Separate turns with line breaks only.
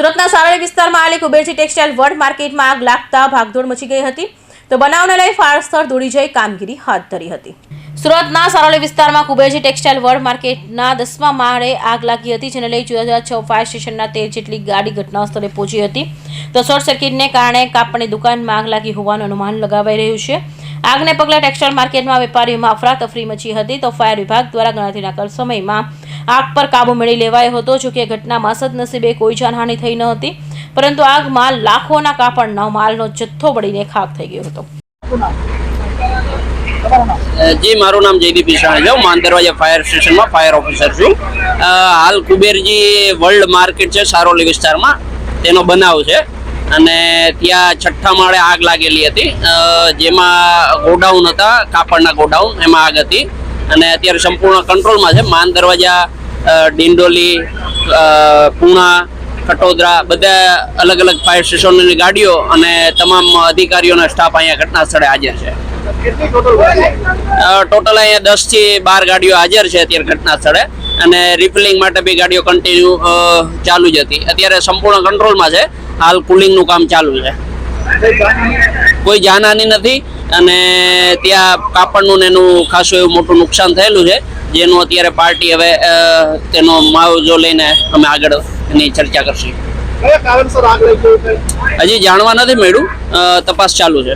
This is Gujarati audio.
સુરતના સારળી વિસ્તારમાં આવેલી કુબેરજી ટેક્સટાઇલ વર્લ્ડ માર્કેટમાં આગ લાગતા ભાગદોડ મચી ગઈ હતી. તો બનાવને લઈ ફાયર સ્થળ દોડી જઈ કામગીરી હાથ ધરી હતી. સુરતના સારોલી વિસ્તારમાં કુબેરજી ટેક્સટાઇલ વર્લ્ડ માર્કેટના દસમા માળે આગ લાગી હતી, જેને લઈ જુદા જુદા છ ફાયર સ્ટેશનના તેર જેટલી ગાડી ઘટના સ્થળે પહોંચી હતી. તો શોર્ટ સર્કિટને કારણે કાપડની દુકાનમાં આગ લાગી હોવાનું અનુમાન લગાવાઈ રહ્યું છે. આગને પગલે ટેક્સટાઇલ માર્કેટમાં વેપારીઓમાં અફરાતફરી મચી હતી તો ફાયર વિભાગ દ્વારા ગણતરીના સમયમાં આગ પર કાબુ મેળવી લેવાયો હતો, જો કે ઘટનામાં સદનસીબે કોઈ જાનહાનિ થઈ ન હતી, પરંતુ આગમાં લાખોના કાપડનો માલનો જથ્થો બળીને ખાક થઈ ગયો હતો.
જી, મારું નામ જયદીપ ઈશાણી છે. હું માનદરવાજા ફાયર સ્ટેશનમાં ફાયર ઓફિસર છું. હાલ કુબેરજી વર્લ્ડ માર્કેટ છે, સારોલી વિસ્તારમાં. તેનો બનાવ છે. અને ત્યાં છઠ્ઠા માળે આગ લાગેલી હતી. જેમાં ગોડાઉન હતા કાપડના ગોડાઉન એમાં આગ હતી. અને અત્યારે સંપૂર્ણ કંટ્રોલમાં છે. માન દરવાજા ડિંડોલી પૂણા કટોદરા બધા અલગ અલગ ફાયર સ્ટેશનોની ગાડીઓ અને તમામ અધિકારીઓના સ્ટાફ અહીંયા ઘટના સ્થળે હાજર છે. ટોટલ અહીંયા દસથી બાર ગાડીઓ હાજર છે અત્યારે ઘટના સ્થળે અને રિફિલિંગ માટે બી ગાડીઓ કન્ટિન્યુ ચાલુ જ હતી. અત્યારે સંપૂર્ણ કંટ્રોલમાં છે. હાલ કુલિંગનું કામ ચાલુ છે. કોઈ જાનહાની નથી અને ત્યાં કાપડનું ને એનું ખાસું એવું મોટું નુકસાન થયેલું છે. જેનું અત્યારે પાર્ટી હવે તેનો માવજો લઈને અમે આગળ એની ચર્ચા કરશું. હજી જાણવા નથી મળ્યું. તપાસ ચાલુ છે.